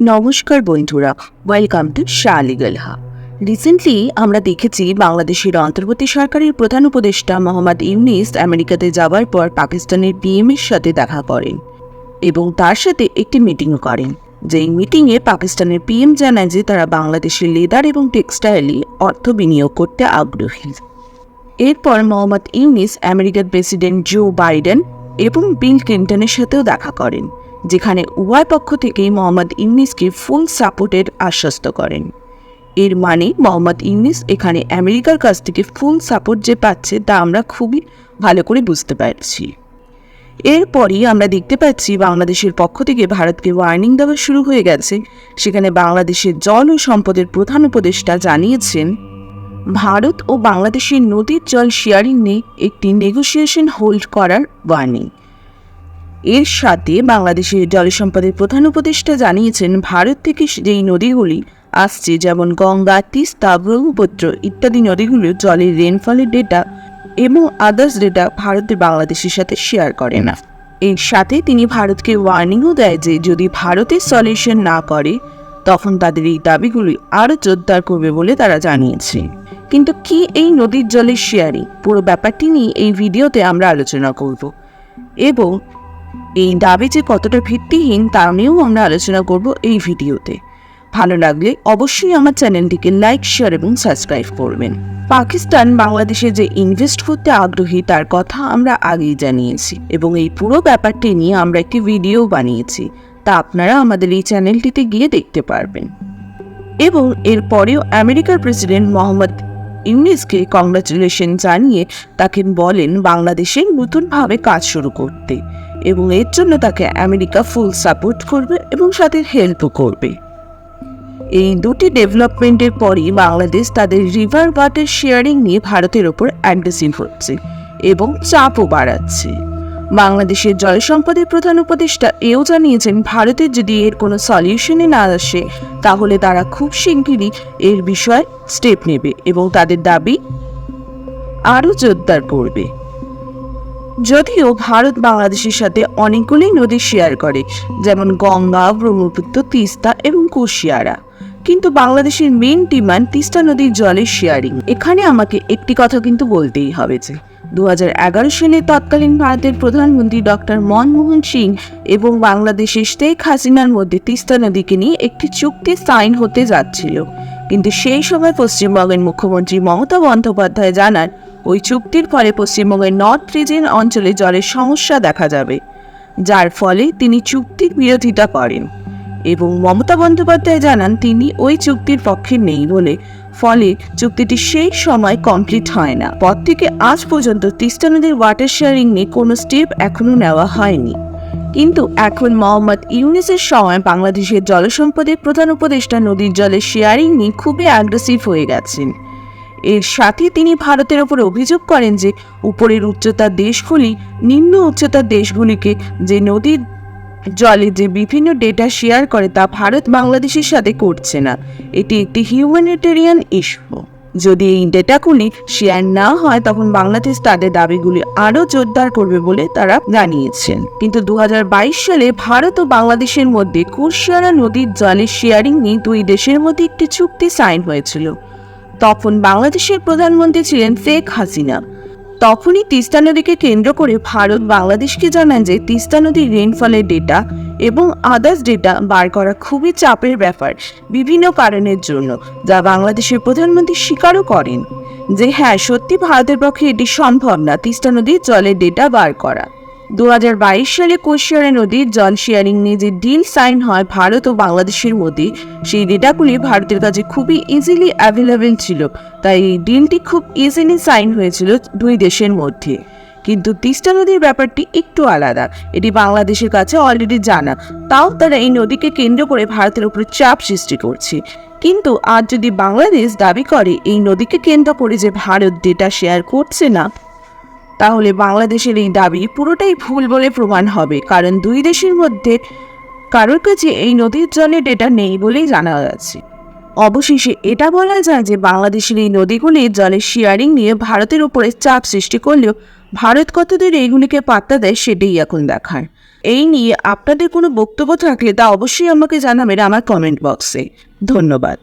নমস্কার বন্ধুরা welcome to শালিগলহা recently আমরা দেখেছি বাংলাদেশের অন্তর্বর্তী সরকারের প্রধান উপদেষ্টা মোহাম্মদ ইউনিস আমেরিকাতে যাওয়ার পর পাকিস্তানের পিএম এর সাথে দেখা করেন এবং তার সাথে একটি মিটিংও করেন। যেই মিটিংয়ে পাকিস্তানের পিএম জানায় যে তারা বাংলাদেশের লেদার এবং টেক্সটাইলে অর্থ বিনিয়োগ করতে আগ্রহী। এরপর মোহাম্মদ ইউনিস আমেরিকার প্রেসিডেন্ট জো বাইডেন এবং বিল ক্লিন্টনের সাথেও দেখা করেন। যেখানে উভয় পক্ষ থেকেই মোহাম্মদ ইউনিসকে ফুল সাপোর্টের আশ্বস্ত করেন। এর মানে মোহাম্মদ ইউনিস এখানে আমেরিকার কাছ থেকে ফুল সাপোর্ট যে পাচ্ছে তা আমরা খুবই ভালো করে বুঝতে পারছি। এরপরই আমরা দেখতে পাচ্ছি বাংলাদেশের পক্ষ থেকে ভারতকে ওয়ার্নিং দেওয়া শুরু হয়ে গেছে। সেখানে বাংলাদেশের জল ও সম্পদের প্রধান উপদেষ্টা জানিয়েছেন, ভারত ও বাংলাদেশের নদীর জল শেয়ারিং নিয়ে একটি নেগোসিয়েশন হোল্ড করার ওয়ার্নিং এর সাথে বাংলাদেশের জলসম্পদের প্রধান উপদেষ্টা জানিয়েছেন, ভারত থেকে যেই নদীগুলি আসছে, যেমন গঙ্গা, তিস্তা, ব্রহ্মপুত্র ইত্যাদি নদীগুলো জলের রেনফলের ডেটা এবং আদার্স ডেটা ভারতে বাংলাদেশের সাথে শেয়ার করে না। এর সাথে তিনি ভারতকে ওয়ার্নিংও দেয় যে, যদি ভারতের সলিউশন না করে, তখন তাদের এই দাবিগুলি আরও জোরদার করবে বলে তারা জানিয়েছে। কিন্তু কি এই নদীর জলের শেয়ারিং পুরো ব্যাপারটি নিয়ে এই ভিডিওতে আমরা আলোচনা করব। এবং এই দাবি যে কতটা ভিত্তিহীন তা নিয়েও আমরা আলোচনা করব এই ভিডিওতে। ভালো লাগলে অবশ্যই আমার চ্যানেলটিকে লাইক, শেয়ার এবং সাবস্ক্রাইব করবেন। পাকিস্তান বাংলাদেশে যে ইনভেস্ট করতে আগ্রহী, তার কথা আমরা আগেই জানিয়েছি এবং এই পুরো ব্যাপারটি নিয়ে আমরা একটি ভিডিও বানিয়েছি। তা আপনারা আমাদের এই চ্যানেলটিতে গিয়ে দেখতে পারবেন। এবং এরপরেও আমেরিকার প্রেসিডেন্ট মোহাম্মদ ইউনিসকে কংগ্রাচুলেশন জানিয়ে তাকে বলেন বাংলাদেশে নতুনভাবে কাজ শুরু করতে। এবং এর জন্য তাকে আমেরিকা ফুল সাপোর্ট করবে এবং সাথে হেল্পও করবে। এই দুটি ডেভেলপমেন্টের পরই বাংলাদেশ তাদের রিভার ওয়াটার শেয়ারিং নিয়ে ভারতের ওপর অ্যাগ্রেসিভ হচ্ছে এবং চাপও বাড়াচ্ছে। বাংলাদেশের জল সম্পদের প্রধান উপদেষ্টা এও জানিয়েছেন ভারতের যদি এর কোনো সলিউশনে না আসে, তাহলে তারা খুব শিগগিরই এর বিষয়ে স্টেপ নেবে এবং তাদের দাবি আরও জোরদার করবে। যদিও ভারত বাংলাদেশের সাথে অনেকগুলি নদী শেয়ার করে, যেমন গঙ্গা, ব্রহ্মপুত্র, তিস্তা এবং কুশিয়ারা। কিন্তু বাংলাদেশের মেন ডিমান্ড তিস্তা নদীর জলের শেয়ারিং এখানে আমাকে একটি কথা কিন্তু বলতেই হবে যে দু হাজার এগারো সালে তৎকালীন ভারতের প্রধানমন্ত্রী ডক্টর মনমোহন সিং এবং বাংলাদেশের শেখ হাসিনার মধ্যে তিস্তা নদীকে নিয়ে একটি চুক্তি সাইন হতে যাচ্ছিল। কিন্তু সেই সময় পশ্চিমবঙ্গের মুখ্যমন্ত্রী মমতা বন্দ্যোপাধ্যায় জানান ওই চুক্তির ফলে পশ্চিমবঙ্গের নর্থ রিজিয়ন অঞ্চলে জলের সমস্যা দেখা যাবে, যার ফলে তিনি চুক্তির বিরোধিতা করেন এবং মমতা বন্দ্যোপাধ্যায় জানান তিনি ওই চুক্তির পক্ষে নেই বলে, ফলে চুক্তিটি সেই সময় কমপ্লিট হয় না। পর থেকে আজ পর্যন্ত তিস্তা নদীর ওয়াটার শেয়ারিং নিয়ে কোনো স্টেপ এখনও নেওয়া হয়নি। কিন্তু এখন মোহাম্মদ ইউনিসের সময় বাংলাদেশের জলসম্পদের প্রধান উপদেষ্টা নদীর জলের শেয়ারিং নিয়ে খুবই অ্যাগ্রেসিভ হয়ে গেছেন। এর সাথে তিনি ভারতের ওপর অভিযোগ করেন যে উপরের উচ্চতার দেশগুলি, নিম্ন উচ্চতার দেশগুলিকে যে নদীর জলে যে বিভিন্ন ডেটা শেয়ার করে তা ভারত বাংলাদেশের সাথে করছে না। এটি একটি হিউম্যানিটেরিয়ান ইস্যু যদি এই ডেটাগুলি শেয়ার না হয়, তখন বাংলাদেশ তাদের দাবিগুলি আরও জোরদার করবে বলে তারা জানিয়েছেন। কিন্তু দু হাজার বাইশ সালে ভারত ও বাংলাদেশের মধ্যে কুশিয়ারা নদীর জলের শেয়ারিং নিয়ে দুই দেশের মধ্যে একটি চুক্তি সাইন হয়েছিল। তখন বাংলাদেশের প্রধানমন্ত্রী ছিলেন শেখ হাসিনা। তখনই তিস্তা নদীকে কেন্দ্র করে ভারত বাংলাদেশকে জানান যে তিস্তা নদীর রেনফলের ডেটা এবং আদার্স ডেটা বার করা খুবই চাপের ব্যাপার বিভিন্ন কারণের জন্য, যা বাংলাদেশের প্রধানমন্ত্রী স্বীকারও করেন যে হ্যাঁ সত্যি ভারতের পক্ষে এটি সম্ভব না তিস্তা নদীর জলের ডেটা বার করা। দু হাজার বাইশ সালে কোশিয়ারা নদীর জল শেয়ারিং নিয়ে যে ডিল সাইন হয় ভারত ও বাংলাদেশের মধ্যে। সেই ডেটাগুলি ভারতের কাছে খুবই ইজিলি অ্যাভেলেবেল ছিল। তাই এই ডিলটি খুব ইজিলি সাইন হয়েছিল দুই দেশের মধ্যে। কিন্তু তিস্তা নদীর ব্যাপারটি একটু আলাদা। এটি বাংলাদেশের কাছে অলরেডি জানা। তাও তারা এই নদীকে কেন্দ্র করে ভারতের উপর চাপ সৃষ্টি করছে। কিন্তু আজ যদি বাংলাদেশ দাবি করে এই নদীকে কেন্দ্র করে যে ভারত ডেটা শেয়ার করছে না তাহলে বাংলাদেশের এই দাবি পুরোটাই ভুল বলে প্রমাণ হবে, কারণ দুই দেশের মধ্যে কারোর কাছে এই নদীর জলে ডেটা নেই বলেই জানা যাচ্ছে। অবশেষে এটা বলা যায় যে বাংলাদেশের এই নদীগুলির জলের শেয়ারিং নিয়ে ভারতের উপরে চাপ সৃষ্টি করলেও ভারত কতদূর এইগুলিকে পাত্তা দেয় সেটাই এখন দেখার। এই নিয়ে আপনাদের কোনো বক্তব্য থাকলে তা অবশ্যই আমাকে জানাবেন আমার কমেন্ট বক্সে ধন্যবাদ।